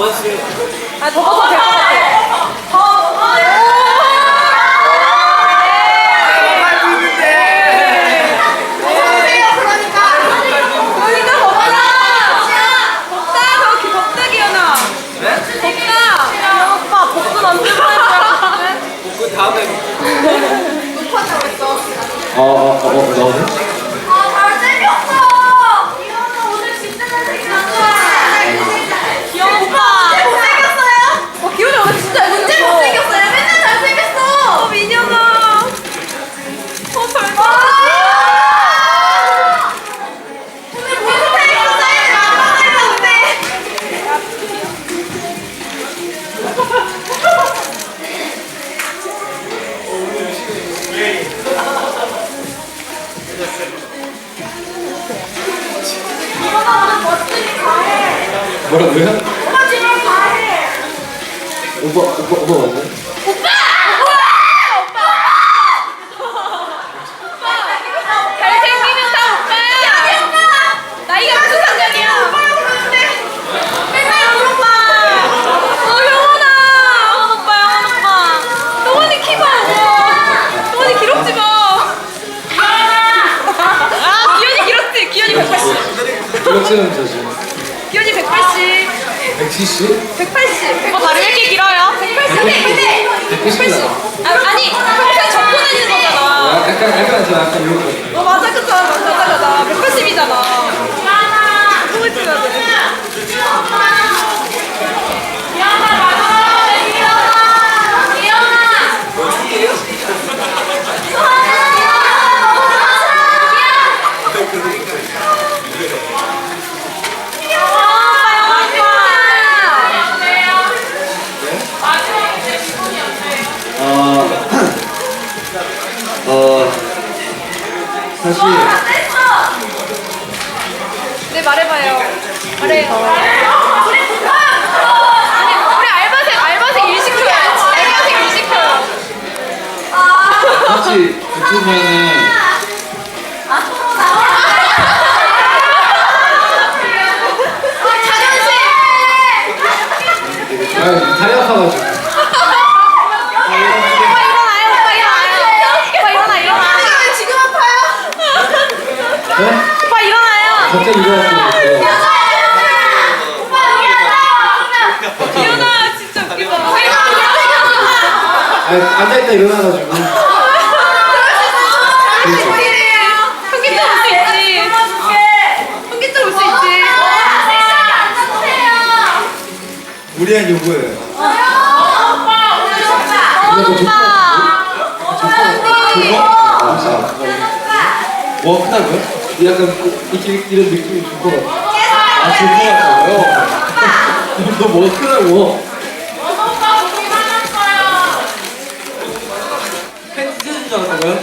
벗었어요. 아, 더 벗어도 될것 같아. 알고 있는데. 그러니까. 네? 그 다음에 어, 어, 어, 어, 나오네? 갑자기 일어났어요. 일어나, 진짜 웃기다. 아, 앉아있다 일어나가지고. 현기증 올수 있지. 현기증 올수 있지. 무리한 요구예요. 어, 오빠. 감사합니다. 뭐 크다고요? 약간 이렇게 이런 느낌이 줄 것 같아. 아, 줄것 같다고요? 너 뭐가 크다고? 팬 찢어진 줄 알았다고요?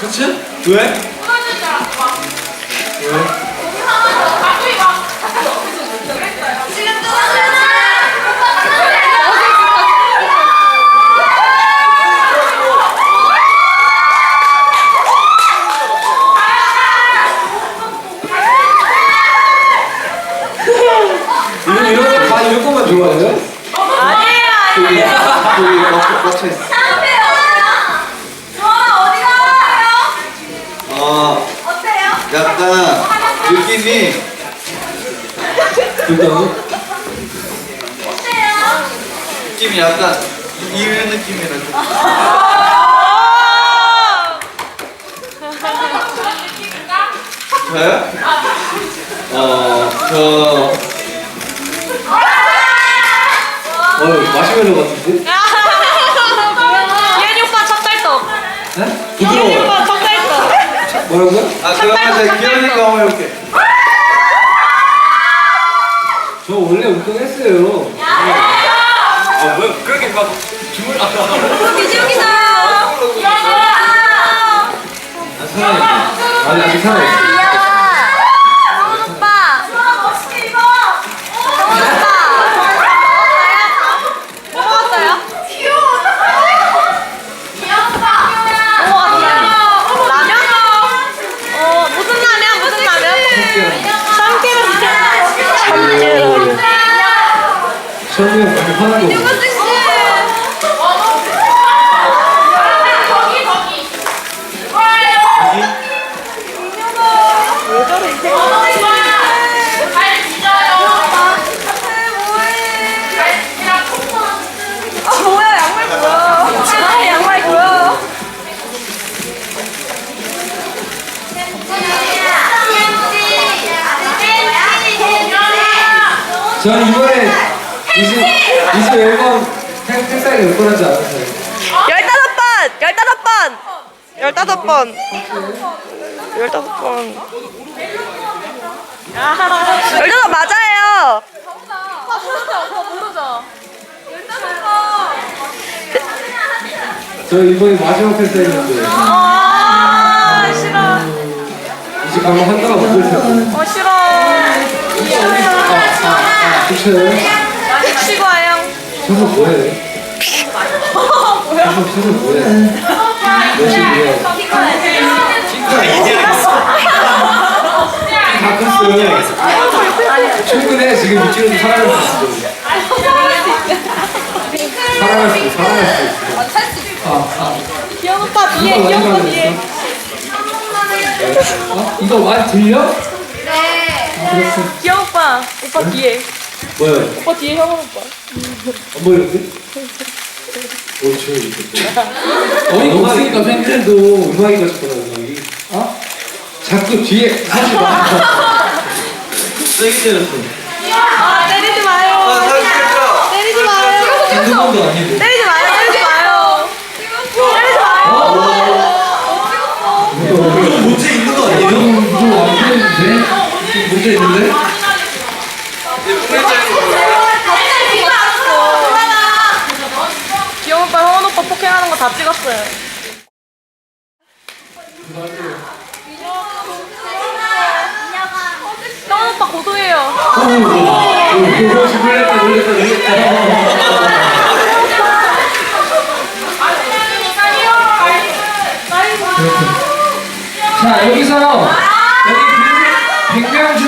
그치? 왜? 왜? 그다음 느낌이 약간 이런 느낌이라 저요? 어, 저 어, 마시멜로 같은데? 예은이 오빠 찹쌀떡. 네? 예은이 부드러워. 오빠 찹쌀떡. 뭐라고요? 아 그러면 제가 기현이가 한번 해볼게 저 원래 운동했어요. 아, 왜 그렇게 막 줌을 아, 기지옥이다. 아, 살아있어. 아니, 아직 살아있어. 저는 이번에 20, 20 앨범 팬- 팬사인회 몇번 하지 않았어요? 열다섯 번! 열다섯 번! 열다섯 번! 열다섯 번. 열다섯 맞아요! 저 이번에 마지막 싫어. 이제 가면 한가가 못볼 텐데 어 싫어. 그쵸? 치고 와요. 저거 뭐해? 저거 저거 뭐해? 열심히 해다 컸어요 최근에 지금 미치는 사랑할 수 있어 사랑할 수 있어 사랑할 수 있어 있어. 아, 아. 귀여운 오빠 뒤에 귀여운 오빠 뒤에. 어? 이거 많이 들려? 귀여운 오빠 오빠 뒤에. 뭐야? 오빠 뒤에 형은 오빠. 안 보이는데? 오, 조용히 있겠다. 어이가 없으니까 팬들도 음악이가 좋더라, 음악이. 어? 자꾸 뒤에 하지 마. 세게 때렸어. 아 때리지 아, 마요. 찍었어. 때리지 마요. 아니고. 때리지 마요. 문제 있는데? 귀여운 오빠 형은 오빠 폭행하는 거 다 찍었어요. 형은 오빠 고소해요. 오, 씨, 놀랬다, 놀랬다, 놀랬다. 자, 여기서 여기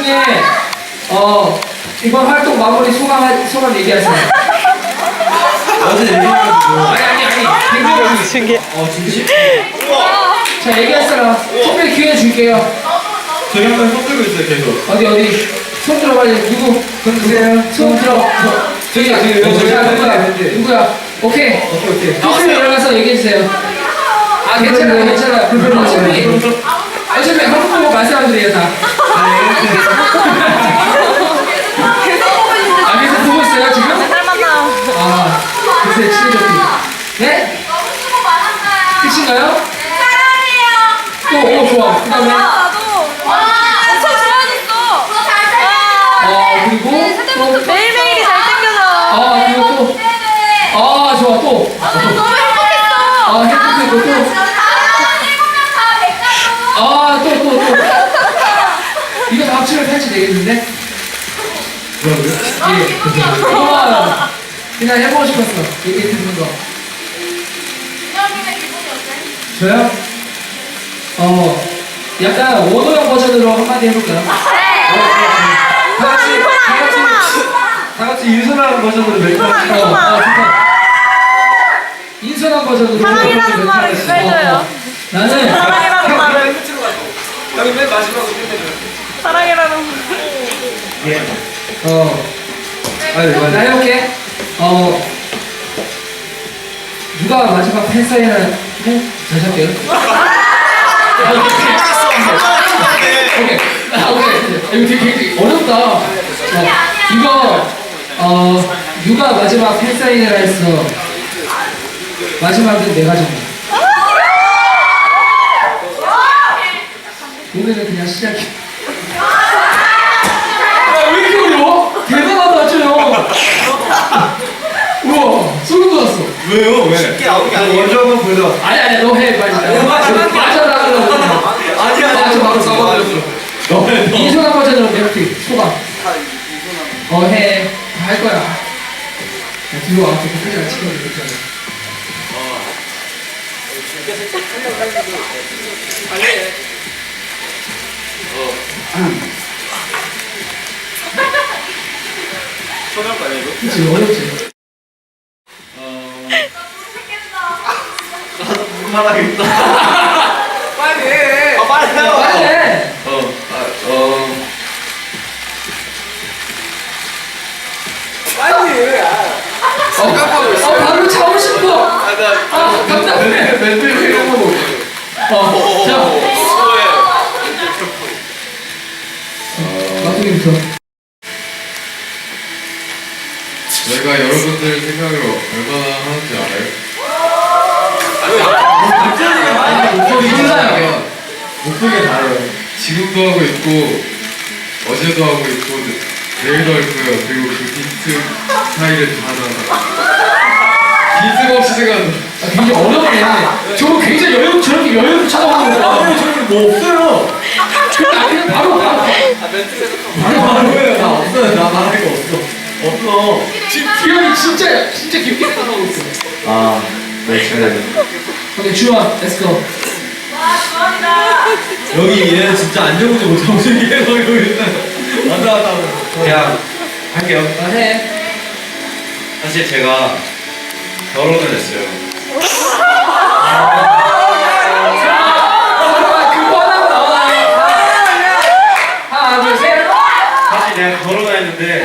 100명 중에 어 이번 활동 마무리 소감 소감 얘기하세요. 어제 얘기해가지고. 아니 아니 아니 100명 중에 어, 진심? 자 얘기할 사람 특별 기회 줄게요. 저희 한번 손 들고 있어요, 계속. 어디 어디 손 들어 빨리 누구 손 드세요. 손 들어. 저, 저기야 저기 누구야 누구야 누구야 오케이 오케이 오케이 일어나서 얘기해 주세요. 아 괜찮아요 괜찮아요. 어차피 어차피 한국 보고 말씀드려요 다. 아 계속 보고 있어요 지금? 아 글쎄 친해졌군요. 네? 끝인가요? 또 오 좋아. 그 다음에. 엄청 좋아졌어. 어 그리고 또 매일매일이 잘생겨져. 아 그리고 또 아 좋아 또. 너무 행복했어. 아 행복했고 또. 아, 또, 또, 또. 이거 다 합치면 팔찌 되겠는데? 뭐라고요? 예. 고마워요. 그냥 해보고 싶었어. 얘기 듣는 거. 저요? 어, 약간 원호 형 버전으로 한마디 해볼까요? 다 같이, 다 같이, 다 같이 인선한 버전으로 인선아, 할까요? 인선아. 어, 좋다. 인선한 버전으로 사랑이라는 말을. 누가 해줘요? 어, 어. 나는 사랑이라는 말을. 여기 맨 마지막으로. 사랑이라는 말. 어, 아니, 나 해볼게. 어, 누가 마지막 팬사인을 해? 다시 할게요. 오케이. 아, 오케이. 이거 되게 어렵다. 어, 이거, 어, 누가 마지막 팬사인을 했어? 마지막은 내가 정해. 오늘은 그냥 시작해. 야, 왜 이렇게 어려워? 대단하다, 쟤요. 우와, 소름 돋았어. 왜요? 왜? 쉽게 나온 게 아니에요. 먼저 한번 보여줘. 아니, 아니, 너 해, 빨리. 맞아, 맞아. 맞아, 나 그러고. 아니야, 맞아, 바로 써버렸어. 너네 너. 이소나 버전으로 이렇게 소감. 어, 해. 다할 거야. 야, 뒤로 와. 저 끝까지 찍어도 되잖아. 소감 봐요, 이거? 그치 어렵지. 말하겠다. 빨리 해. 아, 빨리 해요. 빨리 해. 어, 아, 어. 빨리 해. 어 깜빡하고 있어. 어 방금 차고 싶어. 아, 나. 아 답답해. 멘트 이런 거 보고. 어. 자? 마토님부터. 여러분들 생각을 얼마나 하는지 알아요? 목소리 혼자요. 목소리가 다르요. 지금도 하고 있고 어제도 하고 있고 내- 내일도 할 거예요. 그리고 그 빈틈 사이를 다 넣어. 빈틈 없이 생각한다. 아, 굉장히 어렵네. 저거 굉장히 여유 저렇게 여유를 찾아가는 아, 거야. 근데 저기 뭐 없어요. 아 그냥 바로 바로. 아 멘트 생각하고. 바로 바로예요. 나 없어요. 나 말할 거 없어. 없어. 지금 기현이 진짜 진짜 깊게 생각하고 있어. 아, 네, 잘해요. 오케이 주원, 렛츠 고. 여기 얘는 진짜 앉아보지 못하고 저기 계속 이러고 있어요. 왔다 갔다 하고. 그냥 할게요. 아 해. 사실 제가 결혼을 했어요. 그. 하나 둘 셋. 사실 내가 결혼을 했는데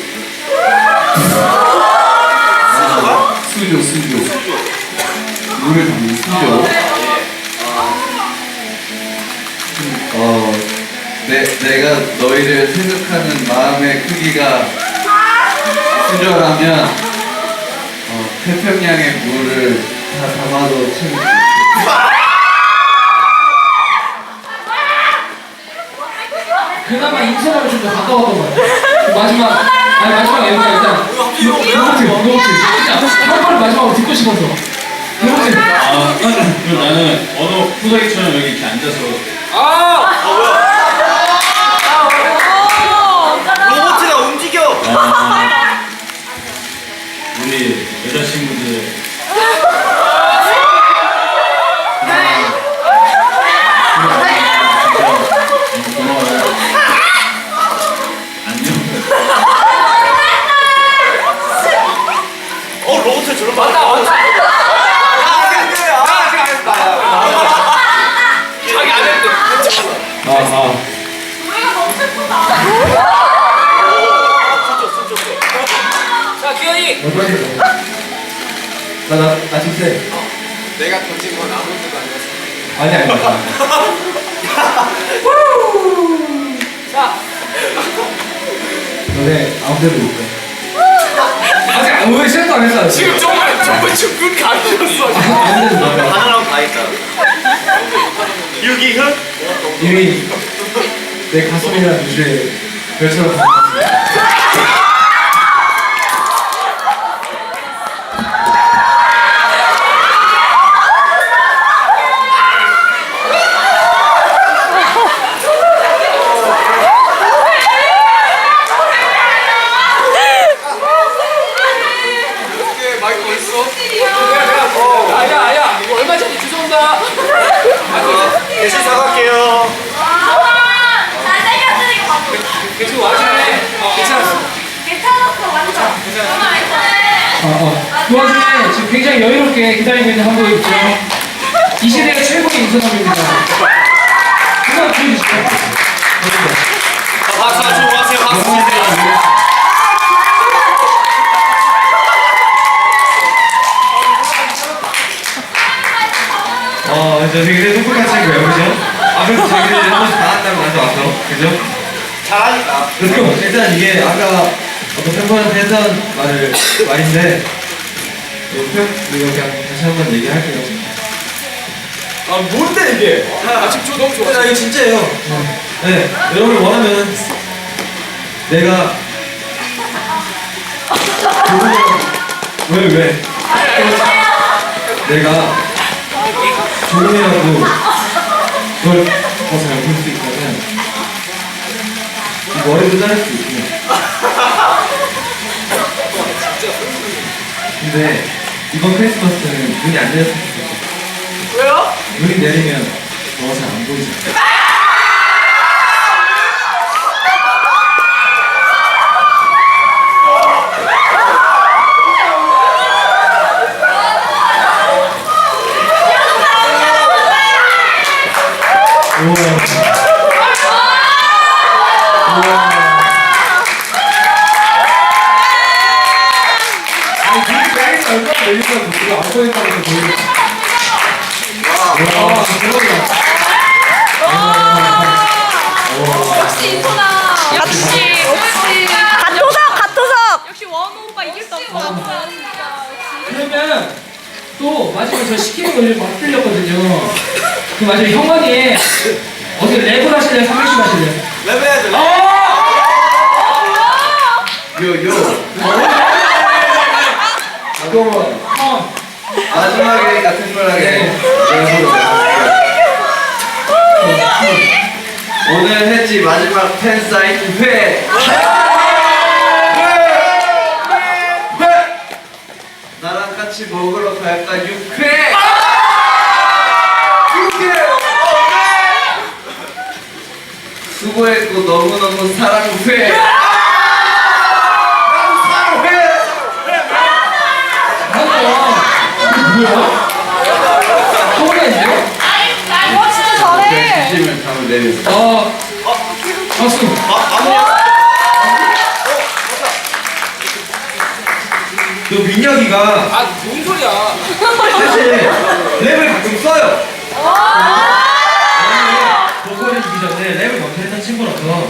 수조 수조. 물을 담는 수조. 어, 내, 내가 너희를 생각하는 마음의 크기가 수저라면 어, 태평양의 물을 다 담아도 채울 수. 그나마 인터넷을 좀더 가까웠던 거 같아. 마지막 아니 마지막 애가 일단 이거부터 이거부터 진짜 한 번을 마지막으로 듣고 싶어서. 이거부터. 아, 그리고 나는 언어 후다기처럼 여기 이렇게 앉아서 아. 로봇가 움직여! 아, 우리 여자친구 자 기현이. 나, 나, 나 지금 세. 내가 던진 건 아무것도 아니었어. 아니, 아니, 아니. 자. 너네 아무 데도 못 가. 아직 아무 시작도 안 했어. 지금 정말 정말 지금 눈 가리셨어. 하나랑 다 있다. 유기현? 이미 내 가슴이란 주제 별처럼. 이게 마이크 어디 있어? 내가 내가 어. 아야 아야 이거 얼마 전에 죄송합니다. 대신 사갈게요. 계속 와주네. 어, 괜찮았어. 어. 그 와중에 지금 굉장히 여유롭게 기다리고 있는 한 분이 있죠. 이 시대의 최고의 인사남입니다. 한번 보여주시죠. 박수 안 치고 가세요. 박수 치세요. 어, 저 되게 똑똑한 친구예요, 그죠? 아, 그래서 자기들이 한 번씩 나왔다고 나한테 왔어, 그죠? 잘하니까. 일단 이게 아까 팬분한테 했던 말을, 말인데, 이거 그냥 다시 한번 얘기할게요. 아 뭔데 이게? 아 지금 저 너무 좋아. 나 이거 진짜예요. 네, 여러분 원하면 내가 왜 왜? 내가 조금이라도 그걸 더잘볼수 있다면 이 머리도 자를 수 있고 근데 이번 크리스마스는 눈이 안 내렸으면 좋겠어 왜요? 눈이 내리면 너가 잘안 보이잖아 그 마지막에 형원이 어떻게 랩을 하실래요? 삼행시 하실래요? 랩 해야죠. 요 요. 잠깐만 어 마지막에 특별하게. 오늘 했지 마지막 팬 사인 회. 나랑 같이 먹으러 갈까 육회 수고했고 너무너무 사랑해 사랑해 뭐야? 형원이인데요? 진짜 잘해. 진심을 담은 내면서 어 박수 너 민혁이가 아 뭔 소리야? 사실 랩을 가끔 써요. 보컬을 주기 전에 랩을 먼저 했던 친구라서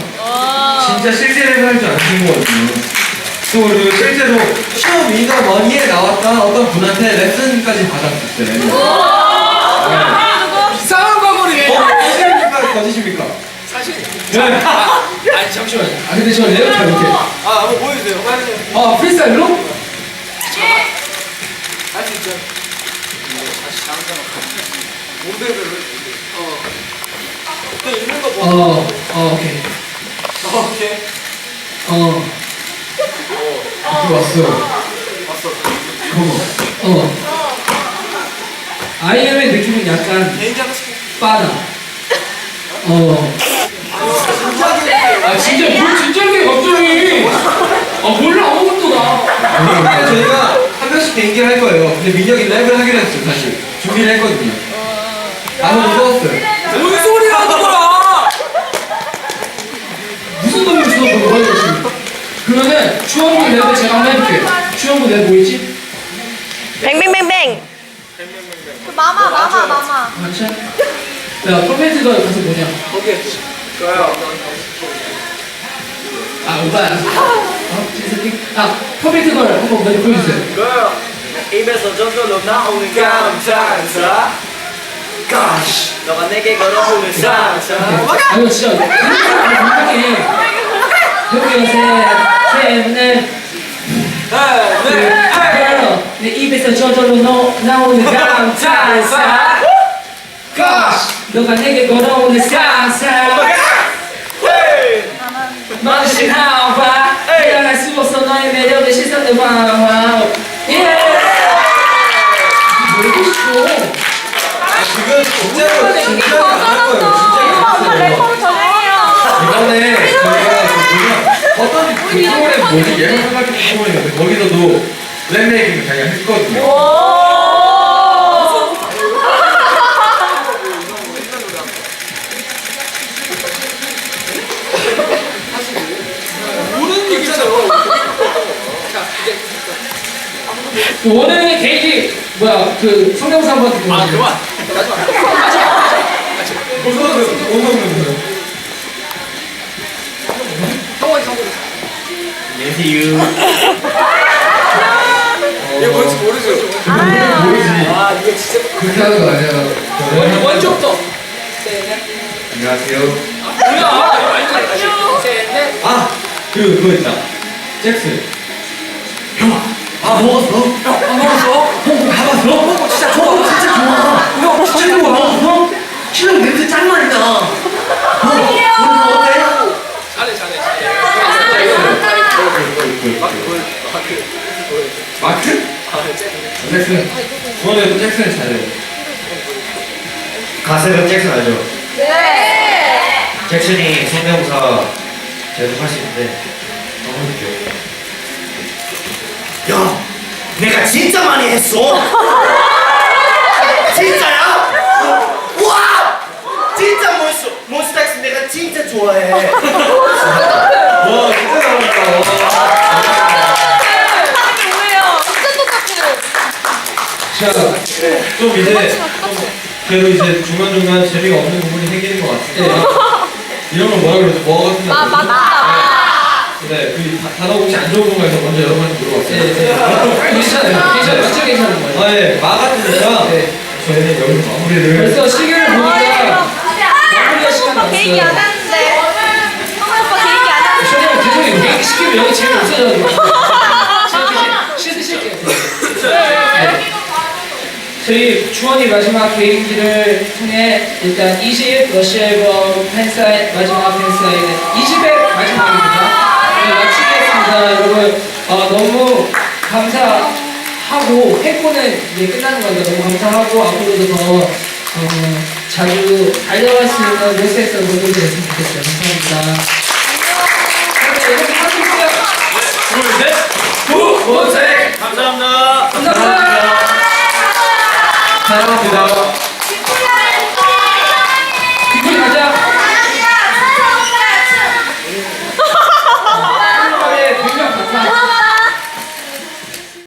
진짜 실제 랩을 할줄 아는 친구거든요. 또 그리고 실제로 시험 이더 머니에 나왔던 어떤 분한테 레슨까지 받았었어요. 이상한 과거리. 어? 거짓입니까? 거짓입니까? 사실. 네. 아, 아니 잠시만요. 아 근데 저 랩을 잘 못해요 아 한번 보여주세요. 아 프리스타일로? 할수 있죠. 다시 다음 사람. 모델별로. 어. 그냥 있는 거 뭐. 어, 어 오케이 어, 오케이. 어 이렇게 왔어 왔어. 어 아이엠의 느낌은 약간 개인 장식. 빠다 어 아 진짜 뭘 진지하게 갑자기 아 몰라 아무것도 나 근데 저희가 한 명씩 개인기를 할 거예요. 근데 민혁이 랩을 하기로 했어요, 사실. 준비를 했거든요. 나는 무서웠어요. 뭔 소리야 그거야? 뭐야 이거 지금 그러면은 추억부 랩을 제가 한번 해볼게요 추억부 랩 뭐있지? 뱅뱅뱅뱅 그 마마 마마 마마. 맞죠? 야 퍼센트가 가서 뭐냐. 아 오빠야 어? 진석이? 아 퍼센트 걸 한번 먼저 보여주세요 좋아요. 입에서 저절로 나오는 감탄사. Gosh. 너가 내게 걸어오는 상상. 아 이거 진짜 여기가 셋셋넷 네. 내 입에서 저절로 너, 나오는 감탄사 Gosh. 너가 내게 걸어오는 상상 넌신 하와 일어날 수 없어 너의 매력의 시선을 와와 예 놀고 싶어 지금 진짜로 진짜 더 안할 거예요. 진짜. 이번에 저희가 어떤 그 프로그램 뭐지 예능 생각했던 프로그램인데 거기서도 랩 메이킹을 자기가 했거든요. 모르는 얘기잖아요. 그 개인기 뭐야 그 성대모사 한번 듣고 아. 그만. 형원이 성공. 안녕하세요. 어, 이거 뭔지 모르죠? 아 이거 진짜 그렇게 하는 거 아니야. 먼저부터. 안녕하세요. 뭐야? 셋넷 아 그리고 그거 있다 잭슨 형아 먹었어? 안 먹었어? 가봤어? 어, 진짜 좋아 진짜 좋아 형 진짜 좋아 어? 신랑 냄새 짱 많이 나 어? 오늘 어때? 잘해 잘해 잘해. 마크? 잭슨. 주원이도 잭슨 잘해 가세는 잭슨 알죠? 네. 잭슨이 성대모사 계속 할수 있는데 너무 웃겨. 야, 내가 진짜 많이 했어. 진짜야? 와, 진짜 몬스 몬스타엑스 내가 진짜 좋아해. 와 진짜 잘한다 하는 게 뭐예요? 진짜 똑같아요. 좀 이제 좀 그래도 이제 중간중간 재미가 없는 부분이 생기는 것 같은데 이런 걸 뭐라 그러죠? 뭐 같은 마, 거 맞다. 네, 그 다- 단어 혹시 안 좋은 건가요? 먼저 여러분한테 물어봤어요 네, 네. 괜찮아요. 괜찮아요. 완전 괜찮은 거예요. 아, 예, 마 같으니까 네. 저희는 여기서 마무리를 벌써 시계를 보니까 마무리할 시간 오빠 개인기 안. 하는데. 오빠 개인기 안 하는데. 저는 죄송해요. 개인기 시키면 여기 재미 없어져가지고. 씻으실게요. 네. 저희 주원이 마지막 개인기를 통해 일단 20 러시 앨범 팬사인 마지막 팬사인은 20회 마지막입니다. 네, 마치겠습니다. 여러분 어, 너무 감사하고 회고는 이제 끝나는 거니까 너무 감사하고 앞으로도 더 어, 자주 달려갈 수 있는 모습에서 모델이 됐으면 좋겠어요. 감사합니다. 네, 여러분 하시고요. 둘 셋 구, 모색 감사합니다 감사합니다. 사랑합니다.